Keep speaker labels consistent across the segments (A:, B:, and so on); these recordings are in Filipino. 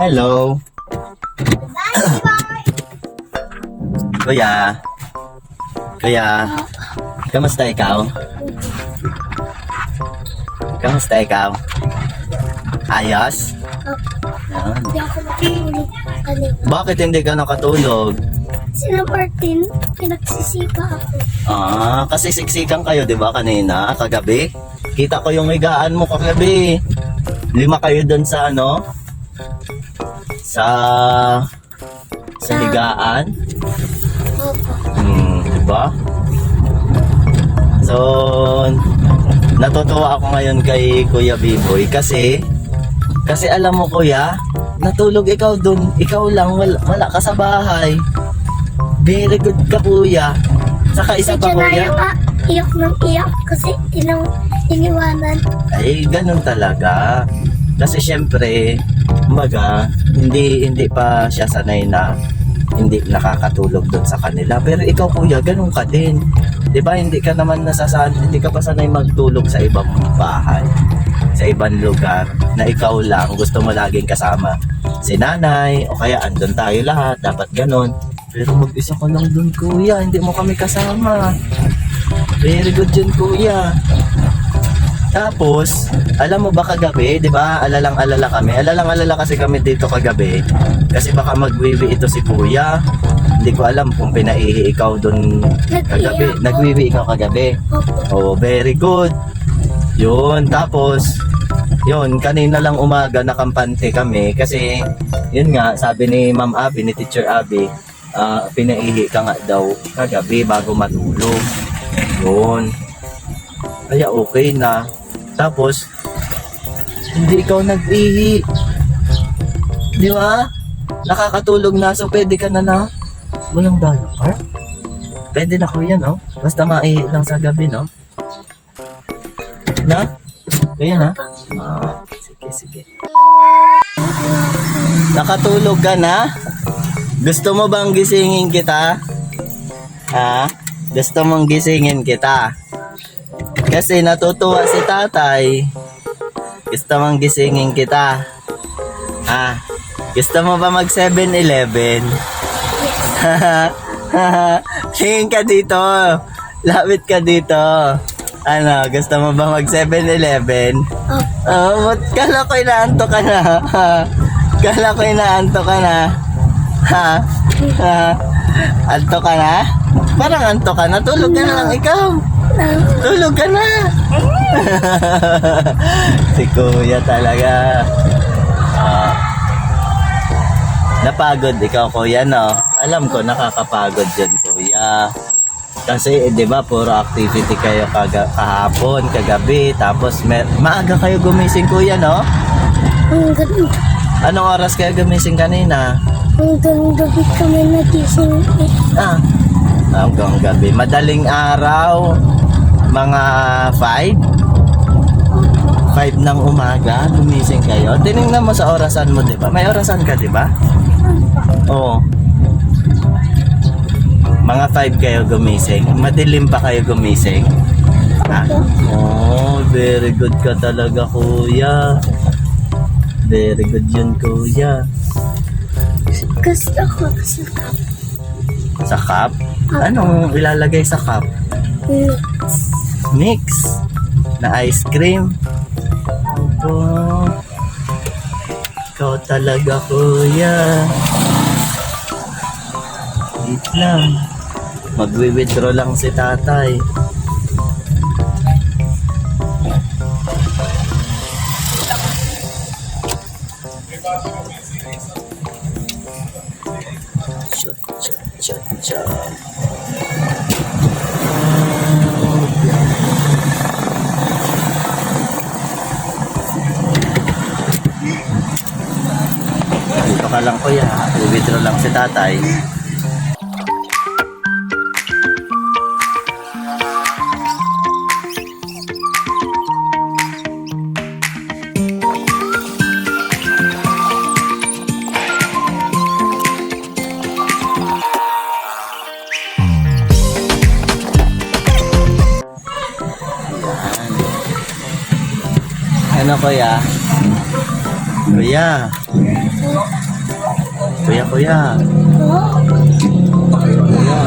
A: Hello. Kuya. Kuya. Kamusta ikaw? Kamusta ikaw? Ayos? Yan.
B: Hindi ako.
A: Bakit hindi ka nakatulog?
B: Sina Martin, pinagsisika ako.
A: Ah, kasi siksikan kayo, di ba, kanina, kagabi? Kita ko yung higaan mo kagabi. Lima kayo doon sa ano? Sa... Sa higaan? Hmm, di ba? So, natutuwa ako ngayon kay Kuya Biboy kasi kasi alam mo kuya, natulog ikaw dun, ikaw lang, wala, wala ka sa bahay. Very good ka kuya. Saka isa pa kuya.
B: Nga, iyak ng iyak kasi tinang iniwanan.
A: Ay, ganun talaga. Kasi syempre, kumbaga, hindi hindi pa siya sanay na hindi nakakatulog doon sa kanila. Pero ikaw kuya, ganun ka din. 'Di ba? Hindi ka naman nasasan, hindi ka pa sanay magtulog sa ibang bahay, sa ibang lugar na ikaw lang gusto mo laging kasama si nanay o kaya andun tayo lahat, dapat ganun. Pero mag-isa ka lang doon kuya, hindi mo kami kasama. Very good yun kuya. Tapos, alam mo ba kagabi, 'di ba? Alalang-alala kami. Alalang-alala kasi kami dito kagabi. Kasi baka magwiwi ito si Kuya. Hindi ko alam kung pinaihi ikaw doon kagabi.
B: Ako.
A: Nagwiwi ikaw kagabi.
B: Opo.
A: Oh, very good. Yun, tapos yun, kanina lang umaga nakampante kami kasi yun nga, sabi ni Ma'am Abby, ni Teacher Abby, ah, pinaihi ka nga daw kagabi bago matulog. Yun. Kaya okay na. Tapos, hindi ikaw nag-ihi. Di ba? Nakakatulog na, so pwede ka na na. Walang diaper? Pwede na kuya, no? Basta maihi lang sa gabi, no? Na? Kaya na? Ah, sige, sige. Nakatulog ka na? Gusto mo bang gisingin kita? Ha? Gusto mong gisingin kita? Kasi natutuwa si tatay. Gusto mong gisingin kita? Ha? Gusto mo ba mag 7-Eleven? Tingin ka dito. Lapit ka dito. Ano, gusto mo ba mag 7-Eleven?
B: Opo.
A: Oh, ba't kala ko inaanto ka na? Kala ko inaanto ka na? Ha? Ha? Anto ka na? Parang anto ka na. Tulog ka na lang ikaw. Tulog ka na. si kuya talaga. Ah. napagod ikaw kuya no? Alam ko nakakapagod yun kuya. Kasi eh, 'di ba puro activity kayo kaga, kahapon, kagabi, tapos mer maaga kayo gumising kuya no?
B: Ang ganda.
A: Anong oras kayo gumising kanina?
B: Hanggang gabi kami nagising eh.
A: Ah, hanggang gabi. Madaling araw, mga 5? 5 ng umaga, gumising kayo. Tinignan mo sa orasan mo, di ba? May orasan ka, di ba? Oo. Mga 5 kayo gumising. Madilim pa kayo gumising. Ha? Oh, very good ka talaga, kuya. Very good yun, kuya.
B: Gusto ko sa cup.
A: Sa cup? Anong ilalagay sa cup?
B: Mix.
A: Mix na ice cream. Opo. Ikaw talaga, kuya. Wait lang. Magwi-withdraw lang si tatay. Cha, cha, cha, cha. Dito ka lang kuya, ha? i-withdraw lang si tatay. Kuya? Kuya. Kuya, kuya. Kuya.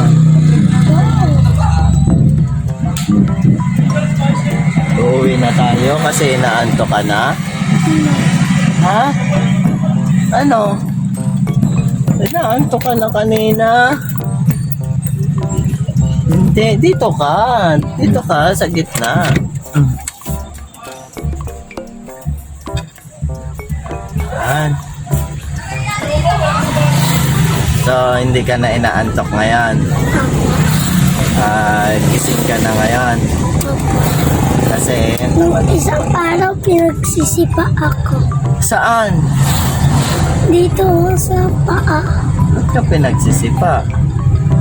A: Uuwi na tayo kasi naanto ka na. Ha? Ano? Naanto ka na kanina. Hindi, dito ka. Dito ka sa gitna. Yan. So, hindi ka na inaantok ngayon. Ah, gising ka na ngayon. Kasi,
B: Nung isang araw, pinagsisipa ako.
A: saan?
B: Dito sa paa.
A: Ba't ka pinagsisipa?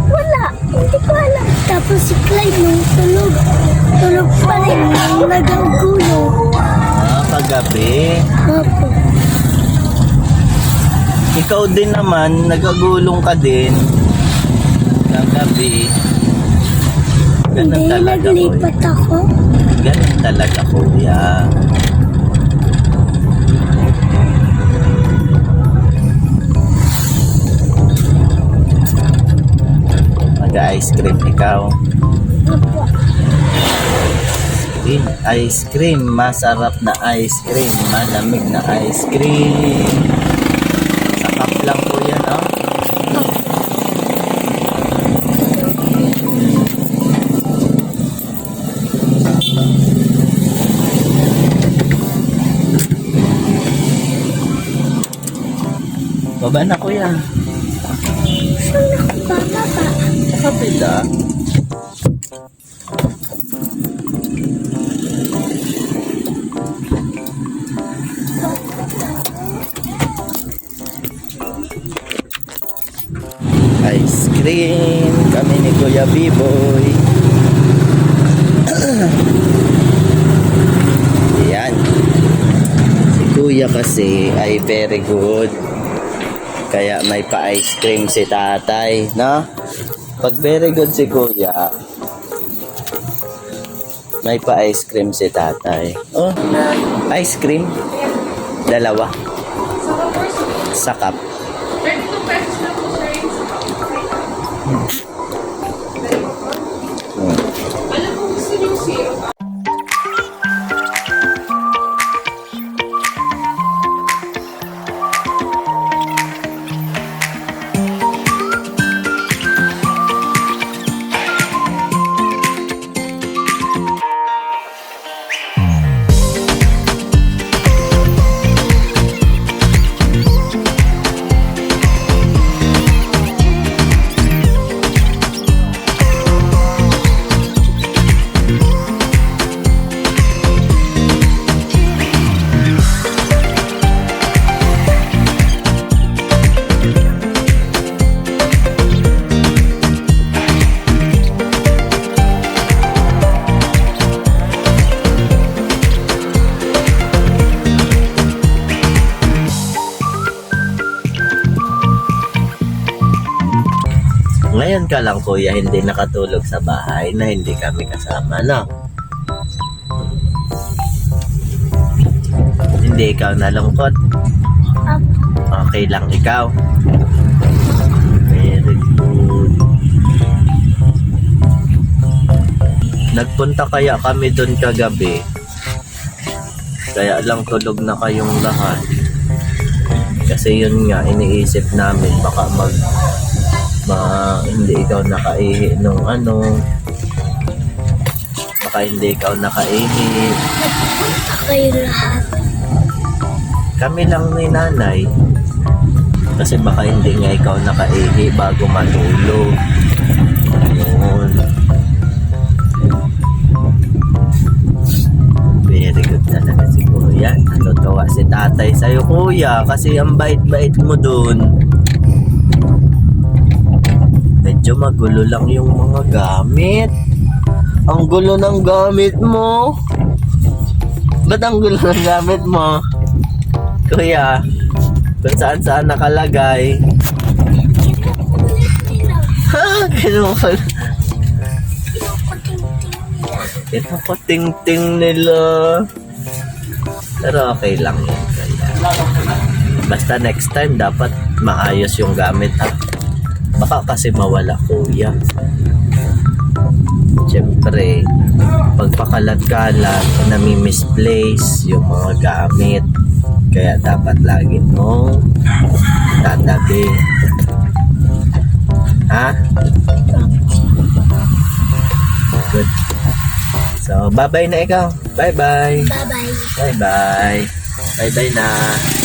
B: Wala, hindi ko alam. Tapos si Clyde nung tulog. Tulog pa rin nang nagagulo.
A: Ah, kagabi.
B: Opo.
A: Ikaw din naman, nagagulong ka din. Kagabi. Ganun
B: Hindi,
A: talaga,
B: naglipat ako.
A: Ganun talaga, kuya. Mag-ice cream ikaw.
B: Opo.
A: Ice cream, masarap na ice cream, malamig na ice cream. Baba na kuya.
B: Saan ako bababa?
A: Kapila. Ice cream kami ni Kuya B-Boy. Yan. Si Kuya kasi ay very good. Kaya may pa-ice cream si tatay, no? Pag very good si Kuya, may pa-ice cream si tatay. Oh, ice cream? Dalawa. Sa cup. Ngayon ka lang kuya hindi nakatulog sa bahay na hindi kami kasama, no? Hindi ikaw nalungkot. Okay lang ikaw. Very good. Nagpunta kaya kami doon kagabi. Kaya lang tulog na kayong lahat. Kasi yun nga, iniisip namin baka mag ma, hindi ikaw nakaihi nung ano. Baka hindi ikaw nakaihi.
B: Kayo lahat.
A: kami lang ni nanay. Kasi baka hindi nga ikaw nakaihi bago matulog yun very good talaga si kuya. Natutuwa si tatay sa'yo kuya. Kasi ang bait-bait mo dun medyo magulo lang yung mga gamit ang gulo ng gamit mo ba't ang gulo ng gamit mo Kuya, kung saan saan nakalagay. Ha? Ganun ka. Ito ko ting-ting nila. Pero okay lang yan. Kuya. Basta next time dapat maayos yung gamit ha. Baka kasi mawala kuya. Siyempre, pagpakalat-kalat, nami-misplace yung mga gamit. Kaya dapat lagi mong tatabi. Ha? Good. So, bye-bye na ikaw. Bye-bye.
B: Bye-bye.
A: Bye-bye. Bye-bye na.